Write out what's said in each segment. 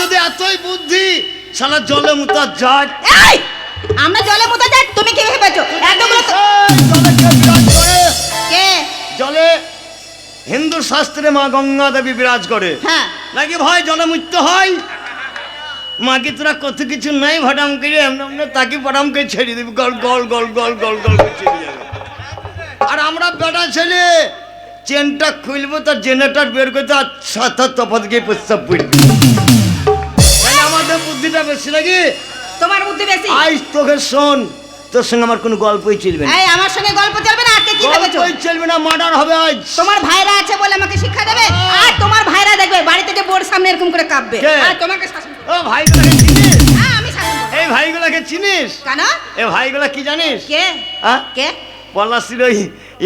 যদি এতই বুদ্ধি শালা জলে মুতা যায়। এই! আমরা জলে মুতা যাই তুমি কি ভেবেছো এতগুলো কে জলে হিন্দু শাস্ত্রে মা গঙ্গা দেবী বিরাজ করে। হ্যাঁ। নাকি ভয় জলে মৃত্যু হয়? মাকে তোরা কত কিছু নাই ভটাম করে এমন এমন তাকে পটাম করে ছেড়ে দিবি গল গল গল গল গল গল করে ছেড়ে যাবে আর আমরা বেটা ছেলে চেনটা খুলবো তার জেনারেটার বের করতে আর সাত তফাত গিয়ে প্রস্তাব পড়বে। তাহলে বুদ্ধিটা বেশি নাকি? তোমার বুদ্ধি বেশি? তোকে শোন তোর সঙ্গে আমার কোনো গল্পই চলবে না। এই আমার সঙ্গে গল্প চলবে না? আজকে কি ভেবেছো? গল্পই চলবে না মার্ডার হবে আজ। তোমার ভাইরা আছে বলে আমাকে শিক্ষা দেবে? আর তোমার ভাইরা দেখবে বাড়ি থেকে বোর সামনে এরকম করে কাঁপবে। কে? আর তোমাকে শাসন করবে। ও ভাইগুলাকে চিনিস? হ্যাঁ আমি শাসন করব। এই ভাইগুলাকে চিনিস? কেন? এ ভাইগুলা কি জানিস? কে? হ্যাঁ কে? পলাশির ওই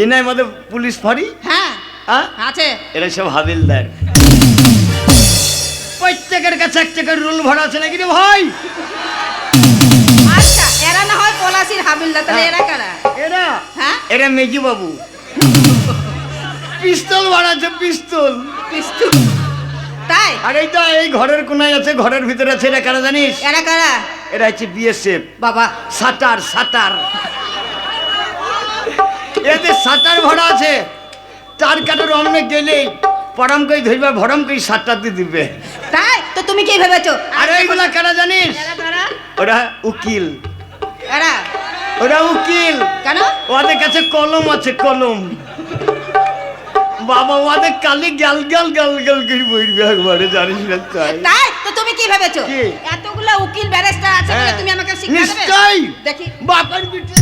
এনাই মধ্যে পুলিশ ফাঁড়ি? হ্যাঁ। হ্যাঁ আছে। এরা সব হাবিলদার। প্রত্যেকের কাছে একটা করে রুল ভরা আছে নাকি রে ভাই? আচ্ছা এরা না হয় পলাশির হাবিলদার তাহলে এরা কারা? এরা? হ্যাঁ? এরা মেজি বাবু পিস্তল বাড়াচ্ছে পিস্তল। পিস্তু তাই? আর এই তো এই ঘরের কোনায় আছে ঘরের ভিতরে আছে এরা কারা জানিস? এরা কারা? এরা হচ্ছে বিএসএফ। বাবা। সাটার সাটার এদের সাটার ভরা আছে। তার কাটার অমনে গেলেই পরাম কই ধরবে ভরম কই সাতটা দিয়ে দিবে। তাই? তো তুমি কি ভেবেছো? আর এইগুলা কারা জানিস? ওরা উকিল। এরা ওরা উকিল। কেন? ওদের কাছে কলম আছে কলম। বাবা ওদের কালি গাল গাল গাল গাল করে বইরবে একবারে জানিস না তাই। তাই? তো তুমি কি ভেবেছো? এতগুলো উকিল ব্যারিস্টার আছে হ্যাঁ। তুমি আমাকে শিক্ষা দেবে? নিশ্চয়ই। দেখি। বাপের বিটে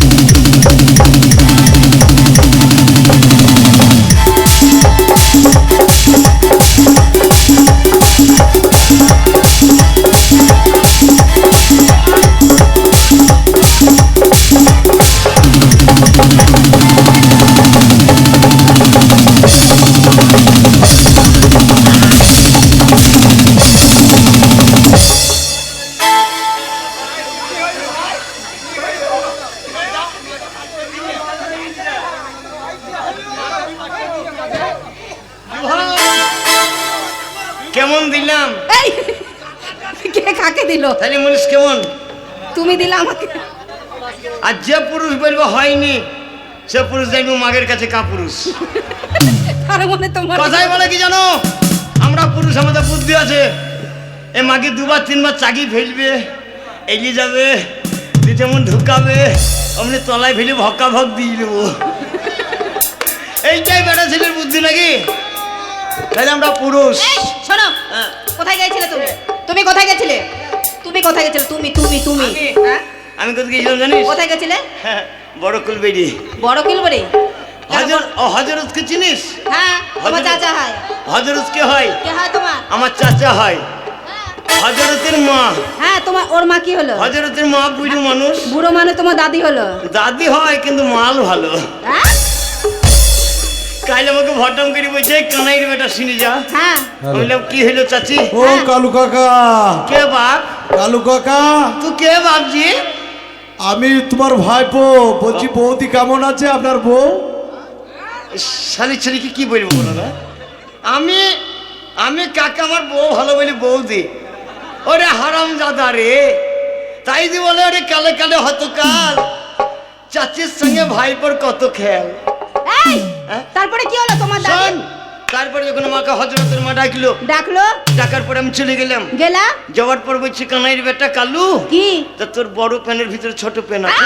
সে পুরুষ দেখব মাগের কাছে কা পুরুষ তার মনে তোমার কথাই বলে কি জানো? আমরা পুরুষ আমাদের বুদ্ধি আছে। এ মাকে দুবার তিনবার চাকি ফেলবে এগিয়ে যাবে যেমন ঢুকাবে অমনি তলায় ফেলে ভক্কা ভক দিয়ে দেবো। এইটাই বেড়া ছেলের বুদ্ধি নাকি? তাহলে আমরা পুরুষ। শোনো হ্যাঁ। কোথায় গেছিলে তুমি? তুমি কোথায় গেছিলে? তুমি কোথায় গেছিলে? তুমি তুমি তুমি। আমি? হ্যাঁ? কোথায় গিয়েছিলাম জানিস? কোথায় গেছিলে? হ্যাঁ, বড় কুলবেড়ি। বড় কিলবরি হজর ও হজরতকে চিনিস? হ্যাঁ হজরত- চাচা হয়। হজরত কে হয়? কে হয় তোমার? আমার চাচা হয়। হজরতের মা। হ্যাঁ তোমার ওর মা কি হলো? হজরতের মা বুড়ো মানুষ। বুড়ো মানে তোমার দাদি হলো? দাদি হয় কিন্তু মাল ভালো। হ্যাঁ? কাইলে আমাকে ভটম করে বলছে কানাইর বেটা শুনি যা। হ্যাঁ। বললাম কি হইল চাচি? ও কালু কাকা। কে বাপ? কালু কাকা। তুই কে বাপজি আমি তোমার ভাইপো বলছি বৌদি কেমন আছে আপনার বউ? শালি ছেলেকে কি বলব বলো না? আমি আমি কাকা আমার বউ ভালো বলি বৌদি। ওরে হারাম দাদা রে। তাই দি বলে ওরে কালে কালে হতো কাল। চাচির সঙ্গে ভাইপোর কত খেয়াল? হ্যাঁ? তারপরে কি হলো তোমার তারপরে যখন আমাকে হজরতের মা ডাকলো ডাকলো? ডাকার পরে আমি চলে গেলাম। গেলাম? যাওয়ার পর বলছি কানাইয়ের বেটা কালু কি? তা তোর বড় প্যানের ভিতরে ছোট প্যান আছে?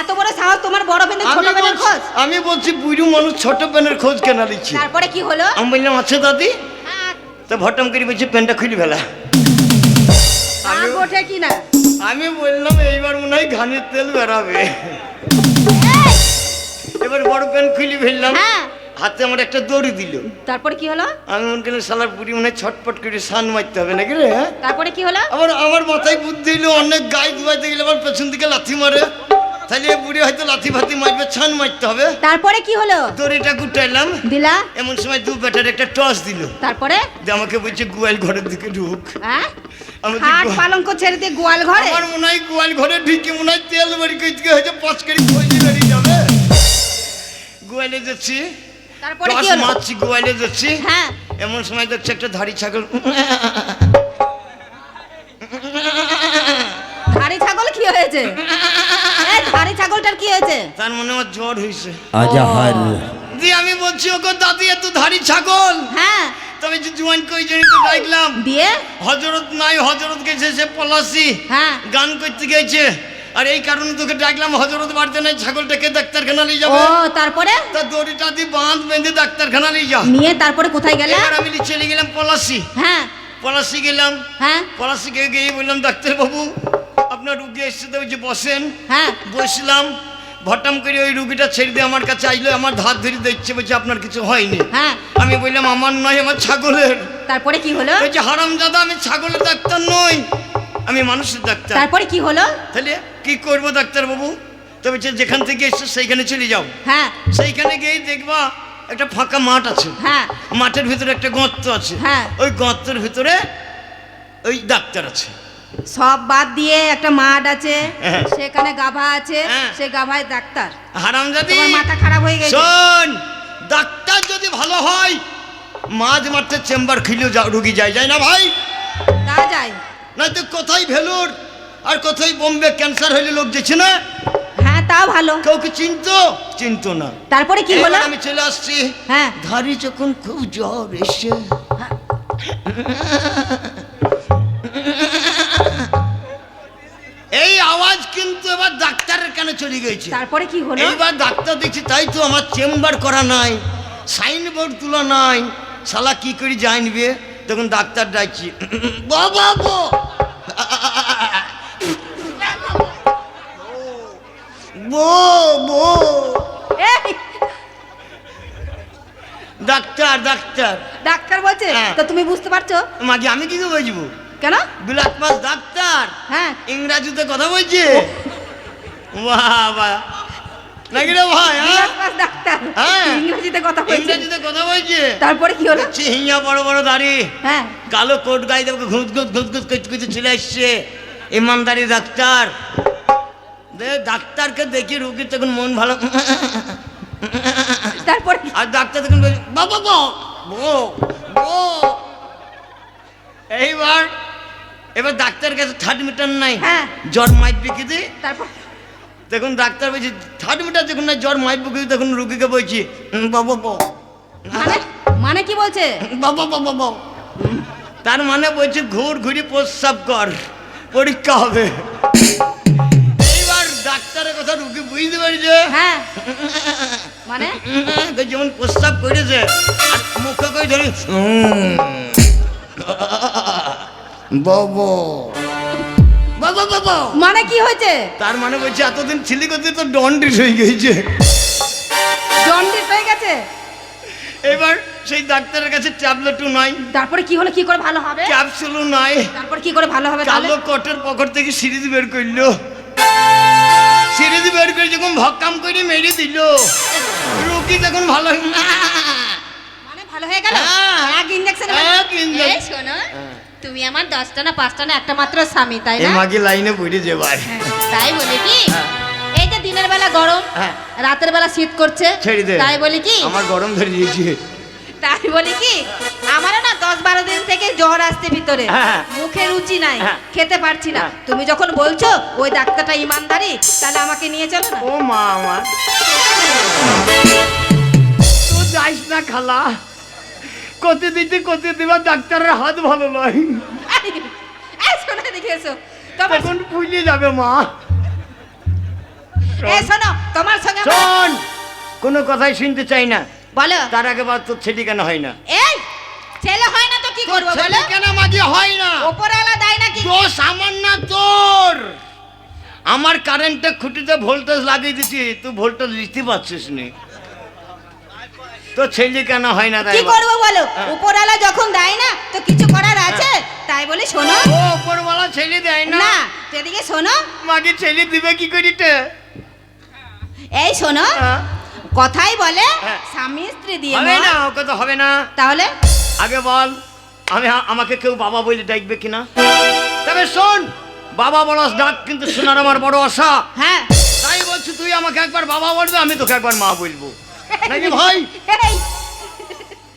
এত বড় সাহস তোমার বড় পেনে ছোট আমি বলছি- খোঁজ? আমি বলছি বুড়ো মানুষ ছোট প্যানের খোঁজ কেন দিচ্ছি তারপরে কি হলো? আমি বললাম আছে দাদি হ্যাঁ, তা ভট্টম করে বলছি প্যানটা খুলি ফেলা। রাগ ওঠে কি না? আমি বললাম এইবার মনে হয় ঘানির তেল বেরাবে। এবার বড় প্যান খুলি ফেললাম। হ্যাঁ। হাতে আমার একটা দড়ি দিল। তারপরে কি হলো? আমি মনে করলাম সালার বুড়ি মনে ছটপট করে সান মারতে হবে নাকি রে হ্যাঁ? তারপরে কি হলো? আবার আমার মাথায় বুদ্ধি এলো অনেক গায়ে দুবাইতে গেলে আমার পেছন দিকে লাথি মারে। তাহলে বুড়ি হয়তো লাথি ফাতি মারবে ছান মারতে হবে। তারপরে কি হলো? দড়িটা গুটাইলাম। দিলা? এমন সময় দু বেটার একটা টস দিল। তারপরে? আমাকে বলছে গোয়াল ঘরের দিকে ঢুক। হ্যাঁ? দেখবো- পালঙ্ক ছেড়ে দিয়ে গোয়াল ঘরে? আমার মনে হয় গোয়াল ঘরে ঢুকে মনে হয় তেল বাড়ি করে হয়তো পাঁচ কেজি খোঁজি বেরিয়ে যাবে। গোয়ালে যাচ্ছি। তারপরে কি হলো? মারছি গোয়ালে যাচ্ছি। হ্যাঁ। এমন সময় দেখছে একটা ধাড়ি ছাগল। ধাড়ি ছাগল কি হয়েছে? এই ধাড়ি ছাগলটার কি হয়েছে? তার মনে আমার জ্বর হয়েছে। আজাহার দিয়ে আমি বলছি ওকে দাদি এত ধাড়ি ছাগল! হ্যাঁ। তবে যে জোয়ান কই জন্য তো ডাকলাম। দিয়ে? হজরত নাই হজরত গেছে সে পলাশি। হ্যাঁ। গান করতে গেছে। আর এই কারণে তোকে ডাকলাম হজরত বাড়িতে নাই ছাগলটাকে ডাক্তারখানা নিয়ে ও তারপরে? তা দড়িটা দিয়ে বাঁধ বেঁধে ডাক্তারখানা নিয়ে যা। নিয়ে তারপরে কোথায় গেলে? এবার আমি চলে গেলাম পলাশি। হ্যাঁ। পলাশি গেলাম। হ্যাঁ। পলাশিকে গিয়ে বললাম ডাক্তারবাবু আপনার রুগী এসছে তো যে বসেন। হ্যাঁ। বসলাম। ভটাম করে ওই রুগীটা ছেড়ে দিয়ে আমার কাছে আইলো আমার ধার ধরে দেখছে বলছে আপনার কিছু হয়নি। হ্যাঁ। আমি বললাম আমার নয় আমার ছাগলের। তারপরে কি হলো? বলছে হারাম দাদা আমি ছাগলের ডাক্তার নই। আমি মানুষের ডাক্তার। তারপরে কি হলো? তাহলে কি করব ডাক্তারবাবু? তো বলছে যেখান থেকে এসছো সেইখানে চলে যাও। হ্যাঁ। সেইখানে গিয়ে দেখবা একটা ফাঁকা মাঠ আছে। হ্যাঁ। মাঠের ভিতরে একটা গর্ত আছে। হ্যাঁ। ওই গর্তের ভিতরে ওই ডাক্তার আছে। সব বাদ দিয়ে একটা মাঠ আছে হ্যাঁ। সেখানে গাভা আছে হ্যাঁ। সে গাভায় ডাক্তার। হারাম জাদি তোমার মাথা খারাপ হয়ে গেছে। শোন ডাক্তার যদি ভালো হয় মাঝ মাঠে চেম্বার খুলেও রুগী যায় যায় না ভাই? তা যায়। নয়তো কোথায় ভেলুর? আর কোথায় বোম্বে ক্যান্সার হইলে লোক যেছে না? হ্যাঁ তা ভালো। কেউ কি চিনতো? চিনতো না। তারপরে কি হলো? আমি চলে আসছি। হ্যাঁ। ধারি যখন খুব জ্বর এসে এই আওয়াজ কিন্তু এবার ডাক্তারের কানে চলে গেছে। তারপরে কি হলো? এইবার ডাক্তার দেখছি তাই তো আমার চেম্বার করা নাই সাইনবোর্ড তোলা নাই। শালা কি করে জানবে? তখন ডাক্তার ডাকছি বাবা বো ডাক্তার ডাক্তার। ডাক্তার বলছে হ্যাঁ। তো তুমি বুঝতে পারছ? মাকে আমি কি বুঝব? কেন? বিলাত পাস ডাক্তার। হ্যাঁ। ইংরাজিতে কথা বলছে। বাহ নাকি রে ভাই হ্যাঁ? ডাক্তার হ্যাঁ। ইংরেজিতে কথা বলছে। ইংরেজিতে কথা বলছে? তারপরে কি হলো? বড় বড় দাড়ি। হ্যাঁ। কালো কোট গায়ে চলে আসছে। ইমানদারি ডাক্তার। ডাক্তারকে দেখি রুগী তখন মন ভালো তারপরে আর ডাক্তার তখন বলছে বাবা বো বো বো। এইবার এবার ডাক্তারের কাছে থার্ড মিটার নাই। হ্যাঁ। জ্বর মাইপবে কি দি। তারপর? তখন ডাক্তার বলছি থার্ড মিটার যখন না জ্বর মাইপবে কি তখন রুগীকে বলছি "হুম, বাবা মানে মানে কি বলছে? বাবা বাবা বাবা তার মানে বলছে ঘুর ঘুরি প্রস্রাব কর পরীক্ষা হবে। এইবার ডাক্তারের কথা রুগী বুঝতে পারছে। হ্যাঁ। মানে? যেমন প্রস্রাব করেছে আর মুখে করে ধরি বাবা বাবা মানে কি হয়েছে? তার মানে বলছে এতদিন ছিলি করতে তো ডন্ডিস হয়ে গেছে। জন্ডিস হয়ে গেছে? এবার সেই ডাক্তারের কাছে ট্যাবলেটও নাই। তারপরে কি হলো কি করে ভালো হবে? ক্যাপসুলও নাই। তারপর কি করে ভালো হবে তাহলে? কালো কোটের পকেট থেকে সিরিজ বের করল। সিরিজ বের করে যখন ভক্কাম করে মেরে দিল। রুগী তখন ভালো হয়ে- মানে ভালো হয়ে গেল? হ্যাঁ। এক ইঞ্জেকশন এক injection। এই শোনো। তুমি আমার দশটা না পাঁচটা না একটা মাত্র স্বামী তাই না? মাকে লাইনে পড়ে যাবার হ্যাঁ, তাই বলি কি? হ্যাঁ। এই যে দিনের বেলা গরম হ্যাঁ। রাতের বেলা শীত করছে তাই বলি কি? আমার গরম ধরে দিয়েছে। তাই বলি কি? আমারও না দশ বারো দিন থেকে জ্বর আসছে ভিতরে। মুখে রুচি নাই। খেতে পারছি না। তুমি যখন বলছো ওই ডাক্তারটা ইমানদারি তাহলে আমাকে নিয়ে চলো না। ও মা আমার তো যাইস না খালা। কতে দিতে কতে দিবা ডাক্তারের হাত ভালো নয়। দেখে এসো। তখন ফুলে যাবে মা। শোনো। তোমার সঙ্গে শোন কোনো কথাই শুনতে চাই না। বলো। তার আগে বার তোর ছেলে কেন হয় না? এই ছেলে হয় না তো কি করব ছেলে বলো? কেন মাঝে হয় না? ওপরওয়ালা দেয় নাকি দোষ আমার না তোর। আমার কারেন্টে খুঁটিতে ভোল্টেজ লাগিয়ে দিচ্ছি তুই ভোল্টেজ দিতে পারছিস নি। তো ছেলে কেন হয় না তাই কি? করব বলো? হ্যাঁ। উপরওয়ালা যখন দেয় না তো কিছু করার আছে? তাই বলে শোনো। ও ওপরওয়ালা ছেলে দেয় না? না এদিকে শোনো। মাকে ছেলে দিবে কি করিতে? এই শোনো হ্যাঁ। কথাই বলে হ্যাঁ। স্বামী স্ত্রী দিয়ে হবে না ওকে তো হবে না। তাহলে? আগে বল আমি আমাকে কেউ বাবা বলে ডাকবে কিনা? তবে শোন বাবা বলাস ডাক কিন্তু শোনার আমার বড় আশা। হ্যাঁ। তাই বলছি তুই আমাকে একবার বাবা বলবে আমি তোকে একবার মা বলব। নাকি ভাই?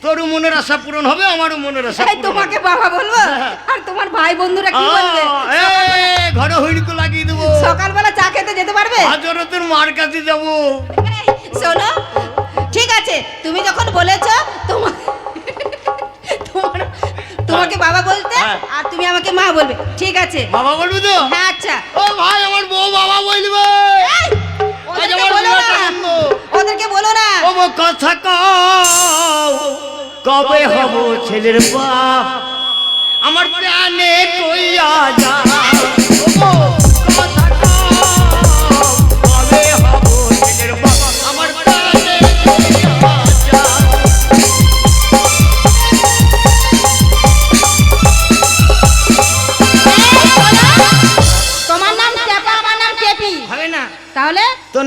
তোরও মনের আশা পূরণ হবে আমারও মনের আশা তোমাকে বাবা বলব? আর তোমার ভাই বন্ধুরা কি বলবে? ঘরে হইড়কো লাগিয়ে দেবো। সকালবেলা চা খেতে যেতে পারবে? হাজরতের মার কাছে যাব। শোনো ঠিক আছে তুমি যখন বলেছ তোমার তোমার তোমাকে বাবা বলতে হ্যাঁ। আর তুমি আমাকে মা বলবে। ঠিক আছে। বাবা বলবি তো? হ্যাঁ আচ্ছা। ও ভাই আমার বউ বাবা বলবে। বলো না। ওদেরকে বলো না। ও কথা কও কবে হব ছেলের বাপ? আমার প্রাণে কইয়া যা। ও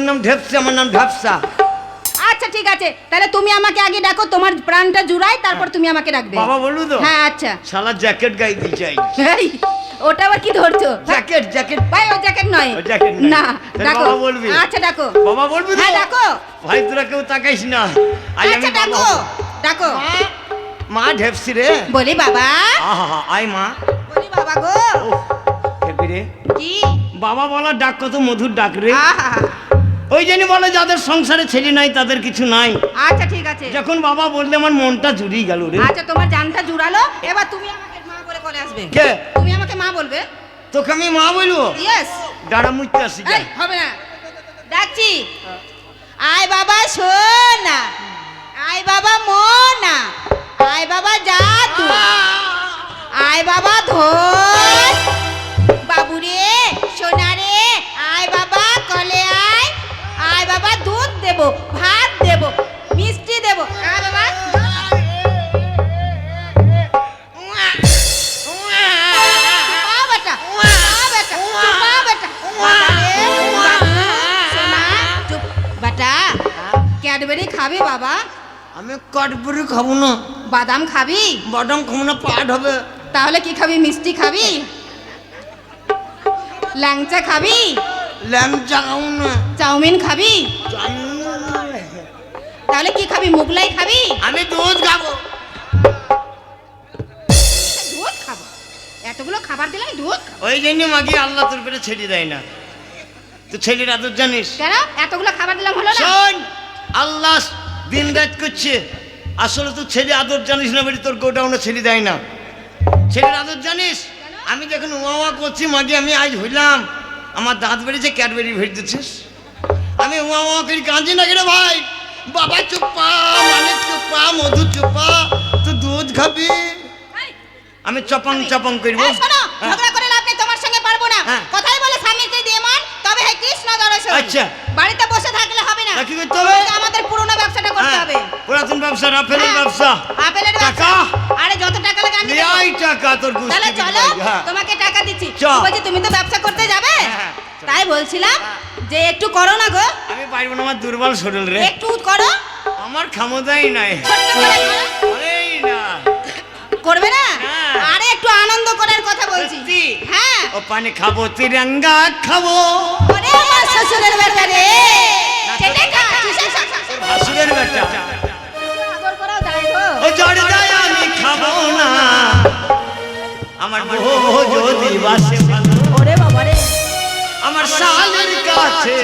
নাম ঢেপসা আমার নাম ঢাপসা। আচ্ছা ঠিক আছে। তাহলে তুমি আমাকে আগে ডাকো তোমার প্রাণটা জুড়াই তারপর তুমি আমাকে ডাকবে। বাবা বলব তো। হ্যাঁ আচ্ছা। শালা জ্যাকেট গাই দিয়ে চাই এই, ওটা আবার কি ধরছো? Jacket jacket. ভাই ও জ্যাকেট নয়। ও জ্যাকেট নয়। না তাহলে ডাকো। বাবা বলবি? আচ্ছা ডাকো। বাবা বলবি তো? হ্যাঁ ডাকো। ভাই তোরা কেউ তাকাইস না। আজ আমি আচ্ছা বাবা ডাকো। হব। ডাকো। মা ঢেপসি রে। বলি বাবা। আহা আয় মা। বলি বাবা গো। ঢেপি রে। কি? বাবা বলা ডাক কত মধুর ডাক রে। আহা ওই জন্য বলে যাদের সংসারে ছেলে নাই তাদের কিছু নাই। আচ্ছা ঠিক আছে। যখন বাবা বললে আমার মনটা জুড়িয়ে গেল রে। আচ্ছা তোমার জানটা জুড়ালো এবার তুমি আমাকে মা বলে কলে আসবে। কে? তুমি আমাকে মা বলবে? তোকে আমি মা বলব? ইয়েস ডাড়া মুইতে আসি এই হবে না। ডাকছি আয় বাবা সোনা আয় বাবা মোনা আয় বাবা যা তুই। আয় বাবা ধর। কাঠপুরি খাব না। বাদাম খাবি? বাদাম খাব না পাট হবে। তাহলে কি খাবি? মিষ্টি খাবি? ল্যাংচা খাবি? ল্যাংচা খাব না। চাউমিন খাবি? তাহলে কি খাবি? মুগলাই খাবি? আমি দুধ খাব। দুধ খাব? এতগুলো খাবার দিলে দুধ ওই জন্য মাগি আল্লাহ তোর পেটে ছেড়ে দেয় না। তো ছেলের আদর জানিস। কেন? এতগুলো খাবার দিলাম হলো না। শোন আল্লাহ দিন রাত করছে। আসলে তুই ছেলে আদর জানিস না বলে তোর গোডাউনে ছেলে দেয় না। ছেলের আদর জানিস? আমি যখন ওয়া ওয়া করছি মাঝে আমি আজ হইলাম। আমার দাঁত বেড়েছে ক্যাডবেরি ভেট দিচ্ছিস? আমি ওয়া ওয়া করি কাঁদছি না কেন ভাই? বাবা চুপ্পা মানে চুপা মধু চুপ্পা তুই দুধ খাবি? আমি চপং চপং করব। হ্যাঁ। ঝগড়া করে লাভ নেই তোমার সঙ্গে পারব না। হ্যাঁ। কথাই বলে স্বামীকে দিয়ে মান তবে হয় কৃষ্ণ দর্শন। আচ্ছা। বাড়িতে বসে থাকলে হবে না তা কি করতে হবে? আমাদের পুরনো ব্যবসাটা করতে হ্যাঁ, হবে। পুরাতন ব্যবসা রাফেলের হ্যাঁ, ব্যবসা। আপেলের টাকা? আরে যত টাকা লাগে আমি এই টাকা তোর গুষ্টি তাহলে চলো হ্যাঁ। তোমাকে টাকা দিচ্ছি। বলছি তুমি তো ব্যবসা করতে যাবে? তাই বলছিলাম যে একটু করো না গো। আমি পারব না আমার দুর্বল শরীর রে। একটু করো। আমার ক্ষমতাই নাই। না করবে না। আরে একটু আনন্দ করার কথা বলছি। হ্যাঁ। ও পানি খাব তিরঙ্গা খাব। আমার শ্বশুরের বেটা রে। ভাসুরের বেটা। ও জড়দায় আমি খাব না আমার বউ যদি বাসে ওরে বাবা রে আমার শালের কাছে